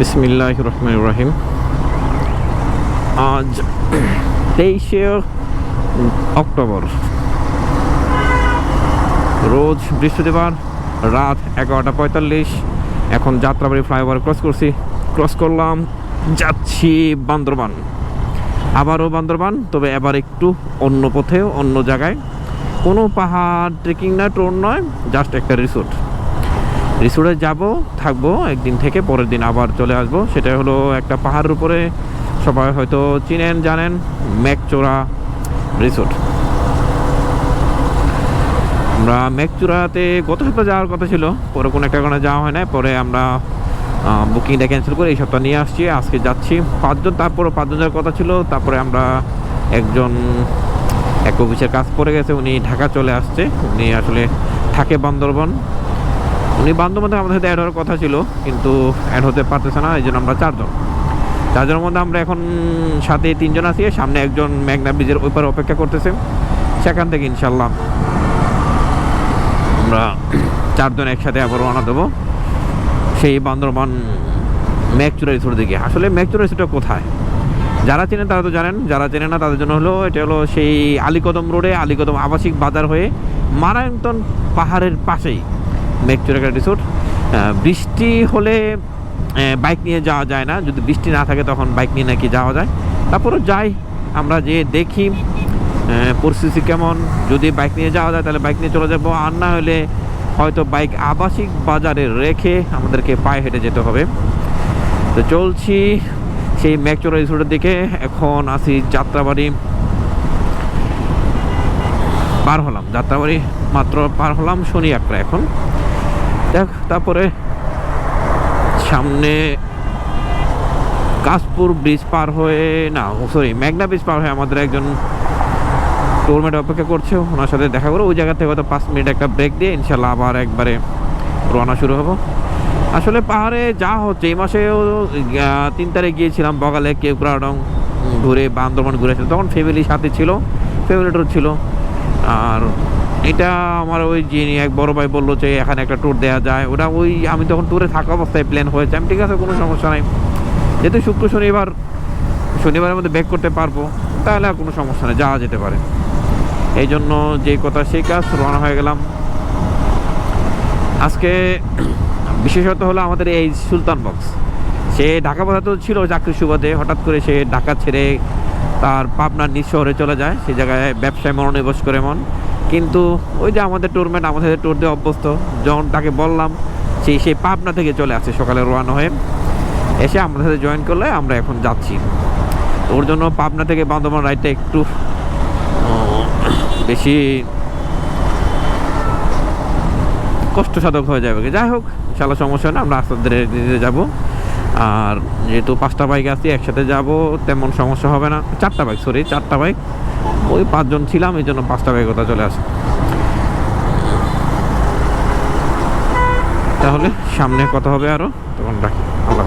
বিসমিল্লাহ রহমান রহিম। আজ তেইশে অক্টোবর, রোজ বৃহস্পতিবার রাত এগারোটা পঁয়তাল্লিশ। এখন যাত্রাবাড়ি ফ্লাইওভার ক্রস করছি, ক্রস করলাম, যাচ্ছি বান্দরবান। আবারও বান্দরবান, তবে এবার একটু অন্য পথে, অন্য জায়গায়। কোনো পাহাড়, ট্রেকিং না, টোর নয়, জাস্ট একটা রিসোর্ট। রিসোর্টে যাব, থাকব, একদিন থেকে পরের দিন আবার চলে আসব। সেটা হলো একটা পাহাড়ের উপরে সবাই হয়তো চিনেন, জানেন, ম্যাকচোরা রিসোর্ট। আমরা মেঘচূড়াতে গত সপ্তাহে যাওয়ার কথা ছিল, পরে কোনো একটা কারণে যাওয়া হয় না পরে আমরা বুকিংটা ক্যান্সেল করে এই সপ্তাহ নিয়ে আসছি, আজকে যাচ্ছি। পাঁচজন তারপরে পাঁচজন যাওয়ার কথা ছিল, তারপরে আমরা একজন, এক অফিসের কাজ পড়ে গেছে, উনি ঢাকা চলে আসছে, উনি আসলে থাকে বান্দরবন। উনি বান্ধব মধ্যে আমাদের সাথে অ্যাড হওয়ার কথা ছিল, কিন্তু অ্যাড হতে পারতেছে না, এই জন্য আমরা চারজন। চারজনের মধ্যে আমরা এখন সাথে তিনজন আছি, সামনে একজন মেঘনা ব্রিজের ওই পারে অপেক্ষা করতেছে। সেখান থেকে ইনশাল্লাহ আমরা চারজন একসাথে আবার রওনা দেবো। সেই বান্দরবান মেঘচূড়া রিসোর্ট দিকে। আসলে মেঘচূড়া রিসোর্টটা কোথায়? যারা চেনেন তারা তো জানেন, যারা চেনে না তাদের জন্য হলো, এটা হলো সেই আলীকদম রোডে, আলীকদম আবাসিক বাজার হয়ে মারায়ন্তন পাহাড়ের পাশেই। মেঘচূড়া একটা রিসোর্ট বৃষ্টি হলে বাইক নিয়ে যাওয়া যায় না। যদি বৃষ্টি না থাকে তখন বাইক নিয়ে নাকি যাওয়া যায়। তারপরও যাই, আমরা যে দেখি পরিস্থিতি কেমন। যদি বাইক নিয়ে যাওয়া যায়, তাহলে বাইক নিয়ে চলে যাব। আর না হলে হয়তো বাইক আবাসিক বাজারে রেখে আমাদেরকে পায়ে হেঁটে যেতে হবে। তো চলছি সেই ম্যাকচোরা রিসোর্টের দিকে। এখন আসি যাত্রাবাড়ি। পার হলাম। যাত্রাবাড়ি মাত্র পার হলাম শনি একটা এখন। দেখ, তারপরে সামনে কাশপুর ব্রিজ পার হয়ে, না সরি মেঘনা ব্রিজ পার হয়ে আমাদের একজন টোলমেট অপেক্ষা করছে। ওনার সাথে দেখা করে ওই জায়গা থেকে হয়তো পাঁচ মিনিট একটা ব্রেক দিয়ে ইনশাল্লাহ আবার একবারে রওনা শুরু হব। আসলে পাহাড়ে যা হচ্ছে, এই মাসেও তিন তারিখ গিয়েছিলাম বগালে কেউক্রাডং ঘুরে বান্দরবান ঘুরে তখন ফ্যামিলির সাথে ছিল ফ্যামিলি ছিল। আর এটা আমার ওই যিনি এক বড় ভাই বলল যে এখানে একটা ট্যুর দেওয়া যায়। ওটা ওই আমি তখন ট্যুরে থাকা অবস্থায় প্ল্যান হয়েছে। আমি ঠিক আছে, কোনো সমস্যা নাই। যেহেতু শুক্র, শনিবার, শনিবারের মধ্যে ব্যাক করতে পারব, তাহলে আর কোনো সমস্যা নেই, যাওয়া যেতে পারে। এই জন্য যে কথা সেই কাজ, রওনা হয়ে গেলাম। আজকে বিশেষত হলো আমাদের এই সুলতান বক্স সে ঢাকা বাধা তো ছিল, চাকরির সুবাদে। হঠাৎ করে সে ঢাকা ছেড়ে তার পাবনার নিজ শহরে চলে যায়। সেই জায়গায় ব্যবসায় মনোনিবেশ করে মন। কিন্তু ওই যে আমাদের টুরমেন্ট আমাদের ট্যুর দিয়ে অভ্যস্ত, যখন তাকে বললাম সেই সেই পাবনা থেকে চলে আসে সকালে রোয়ানো হয়ে। এসে আমাদের সাথে জয়েন করলে আমরা এখন যাচ্ছি। ওর জন্য পাবনা থেকে বান্দরবান রাইডটা একটু বেশি কষ্টসাধক হয়ে যাবে। যাই হোক ইনশাল্লাহ সমস্যা না আমরা আস্তে ধীরে ধীরে যাব। আর যেহেতু পাঁচটা বাইক আছি, একসাথে যাব, তেমন সমস্যা হবে না। চারটা বাইক সরি চারটা বাইক ওই পাঁচজন ছিলাম, এই জন্য পাঁচটা বাইক কথা চলে আসে। তাহলে সামনে কথা হবে আরও তখন রাখি। আল্লাহ